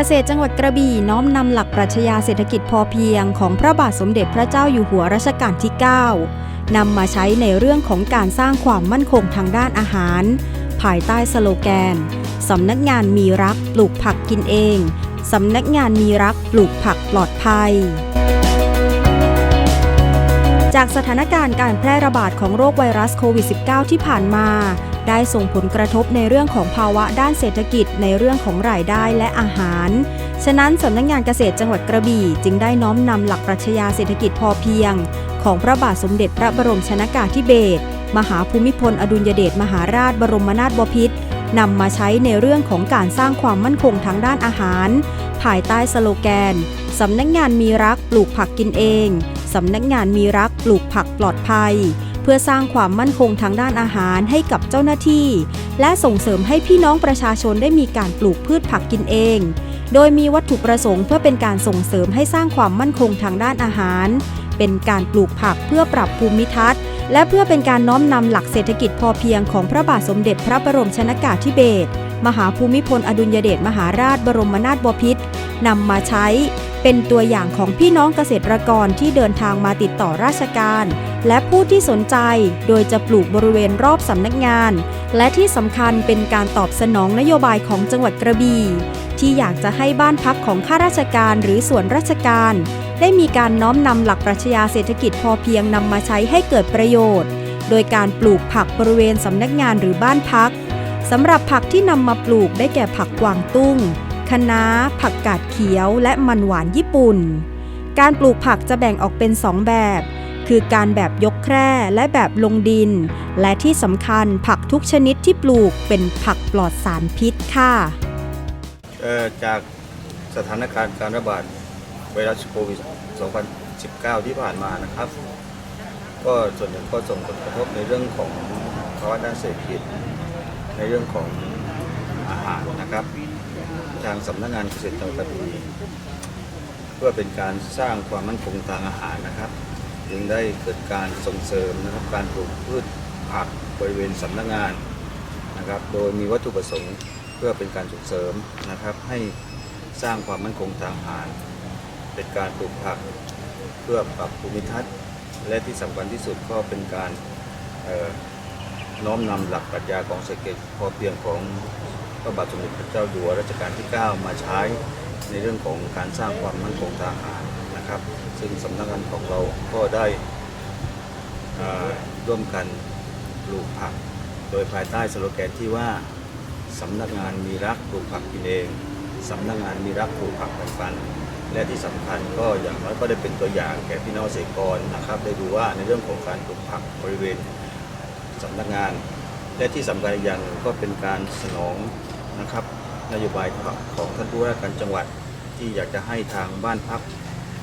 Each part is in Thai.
เกษตรจังหวัดกระบี่น้อมนำหลักปรัชญาเศรษฐกิจพอเพียงของพระบาทสมเด็จพระเจ้าอยู่หัวรัชกาลที่ 9 นำมาใช้ในเรื่องของการสร้างความมั่นคงทางด้านอาหาร ภายใต้สโลแกน สำนักงานมีรักปลูกผักกินเอง สำนักงานมีรักปลูกผักปลอดภัยจากสถานการณ์การแพร่ระบาดของโรคไวรัสโควิด -19 ที่ผ่านมา ได้ส่งผลกระทบในเรื่องของภาวะด้านเศรษฐกิจในเรื่องของรายได้และอาหาร ฉะนั้นสำนักงานเกษตรจังหวัดกระบี่ จึงได้น้อมนำหลักปรัชญาเศรษฐกิจพอเพียง ของพระบาทสมเด็จพระบรมชนากาธิเบศรมหาภูมิพล อดุลยเดชมหาราชบรมนาถบพิตรนำมาใช้ในเรื่องของการสร้างความมั่นคงทางด้านอาหาร ภายใต้สโลแกน สำนักงานมีรักปลูกผักกินเอง สำนักงานมีรักปลูกผักปลอดภัย พื่อสร้างความมั่นคงทางด้านอาหารให้กับเจ้าหน้าที่ และส่งเสริมให้พี่น้องประชาชนได้มีการปลูกพืชผักกินเอง โดยมีวัตถุประสงค์เพื่อเป็นการส่งเสริมให้สร้างความมั่นคงทางด้านอาหาร เป็นการปลูกผักเพื่อปรับภูมิทัศน์ และเพื่อเป็นการน้อมนำหลักเศรษฐกิจพอเพียงของพระบาทสมเด็จพระบรมชนากาธิเบศรมหาภูมิพลอดุลยเดชมหาราชบรมนาถบพิตรนำมาใช้เป็นตัวอย่างของพี่น้องเกษตรกรที่เดินทางมาติดต่อราชการ และผู้ที่สนใจ โดยจะปลูกบริเวณรอบสำนักงาน และที่สำคัญเป็นการตอบสนองนโยบายของจังหวัดกระบี่ที่อยากจะให้บ้านพักของข้าราชการหรือส่วนราชการ ได้มีการน้อมนำหลักปรัชญาเศรษฐกิจพอเพียงนำมาใช้ให้เกิดประโยชน์ โดยการปลูกผักบริเวณสำนักงานหรือบ้านพักสำหรับผักที่นำมาปลูกได้แก่ผักกวางตุ้งคะน้า ผักกาดเขียว และมันหวานญี่ปุ่น การปลูกผักจะแบ่งออกเป็น 2 แบบ คือการแบบยกแคร่และแบบลงดิน และที่สำคัญผักทุกชนิดที่ปลูกเป็นผักปลอดสารพิษค่ะจากสถานการณ์การระบาดไวรัสโควิด 2019 ที่ผ่านมานะครับ ก็ส่วนหนึ่งก็ส่งผลกระทบในเรื่องของภาวะด้านเศรษฐกิจ ในเรื่องของอาหารนะครับ ทางสำนักงานเกษตรจังหวัดกระบี่เพื่อเป็นการสร้างความมั่นคงทางอาหารนะครับ จึงได้เกิดการส่งเสริมนะครับการปลูกพืชผักบริเวณสำนักงานนะครับ โดยมีวัตถุประสงค์เพื่อเป็นการส่งเสริมนะครับ ให้สร้างความมั่นคงทางอาหาร เป็นการปลูกผักเพื่อปรับภูมิทัศน์ และที่สำคัญที่สุดก็เป็นการน้อมนำหลักปรัชญาของเศรษฐกิจพอเพียงของพระบาทสมเด็จพระเจ้าอยู่หัวรัชกาลที่ 9 มาใช้ในเรื่องของการสร้างความมั่นคงทางอาหาร นะครับ ซึ่งสำนักงานของเราก็ได้ร่วมกันปลูกผัก โดยภายใต้สโลแกนที่ว่าสำนักงานมีรักปลูกผักกินเองสำนักงานมีรักปลูกผักแบ่งปัน และที่สำคัญก็อย่างน้อยก็ได้เป็นตัวอย่างแก่พี่น้องเกษตรกรนะครับ ได้ดูว่าในเรื่องของการปลูกผักบริเวณสำนักงาน และที่สำคัญอีกอย่างหนึ่งก็เป็นการสนองนะครับนโยบายของท่านผู้ว่าการจังหวัดที่อยากจะให้ทางบ้านพัก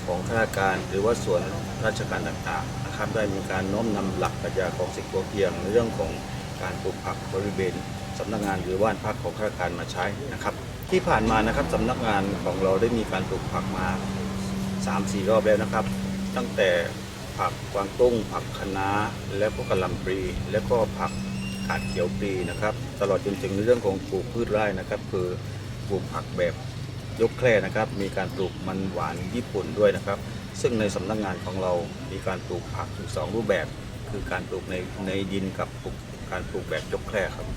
ของข้าราชการหรือว่าส่วนราชการต่างๆนะครับได้มีการน้อมนำหลักปรัชญาของเศรษฐกิจพอเพียงในเรื่องของการปลูกผักบริเวณสำนักงานหรือบ้านพักของข้าราชการมาใช้นะครับ ที่ผ่านมานะครับสำนักงานของเราได้มีการปลูกผักมา 3-4 รอบแล้วนะครับ ตั้งแต่ผักกวางตุ้ง ผักคะน้า และก็กะหล่ำปลีและก็ผักกาดเขียวปลีนะครับ ตลอดจนถึงในเรื่องของปลูกพืชไร่นะครับ คือปลูกผักแบบ ยกแคร่นะครับ มีการปลูกมันหวานญี่ปุ่นด้วยนะครับ ซึ่งในสำนักงานของเรามีการปลูกผักถึงสองรูปแบบ คือการปลูกในในดินกับปลูกการปลูกแบบยกแคร่ครับ